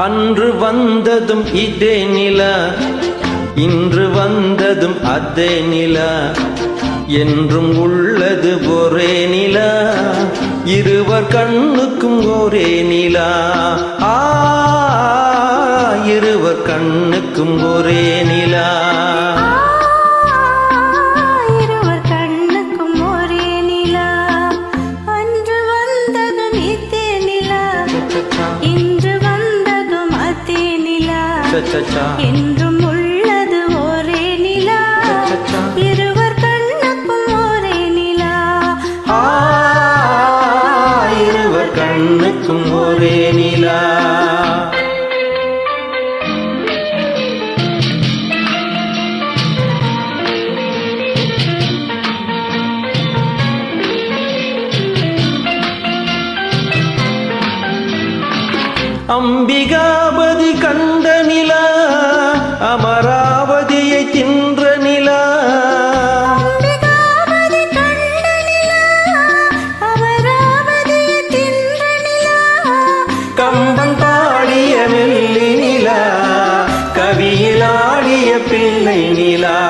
அன்று வந்ததும் இதே நிலா இன்று வந்ததும் அதே நிலா என்றும் உள்ளது ஒரே நிலா இருவர் கண்ணுக்கும் ஒரே நிலா ஆ இருவர் கண்ணுக்கும் ஒரே நிலா. இருவர் கண்ணுக்கும் ஒரே நிலா அன்று வந்ததும் என்றும் உள்ளது ஒரே நிலா. இருவர் கண்ணுக்கும் ஒரே நிலா. இருவர் கண்ணுக்கும் ஒரே அம்பிகாபதி கண்ட நிலா அமராவதியை தின்ற நிலா. பாடிய மெல்லி நிலா கவியில் ஆடிய பிள்ளை நிலா.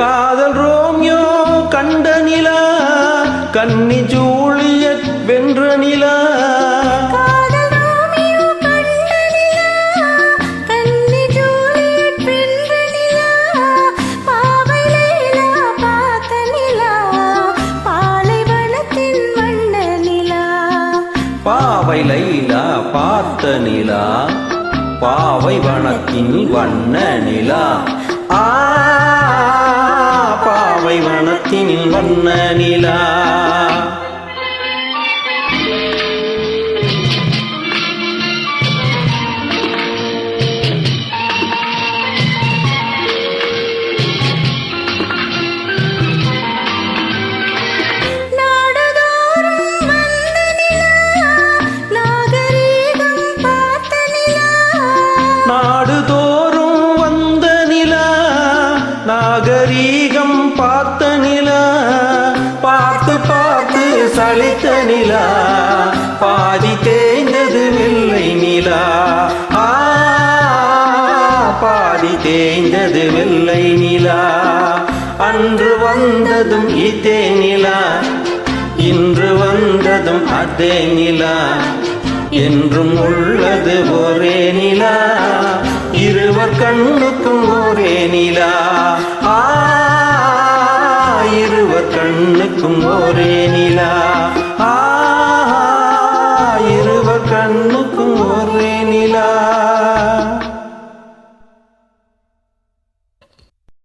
காதல் ரோமியோ கண்ட நிலா கன்னி ஜூலியட் வென்ற நிலா. பாவை லைலா பார்த்த நிலா பாவை வனத்தின் வண்ண நிலா. வனத்தின் வண்ண அளித்த நிலா பாதி தேய்ந்தது வெள்ளை நிலா. ஆ பாதி தேய்ந்தது வெள்ளை நிலா. அன்று வந்ததும் இதே நிலா இன்று வந்ததும் அதே நிலா. என்றும் உள்ளது ஒரே நிலா இருவர் கண்ணுக்கும் ஒரே நிலா.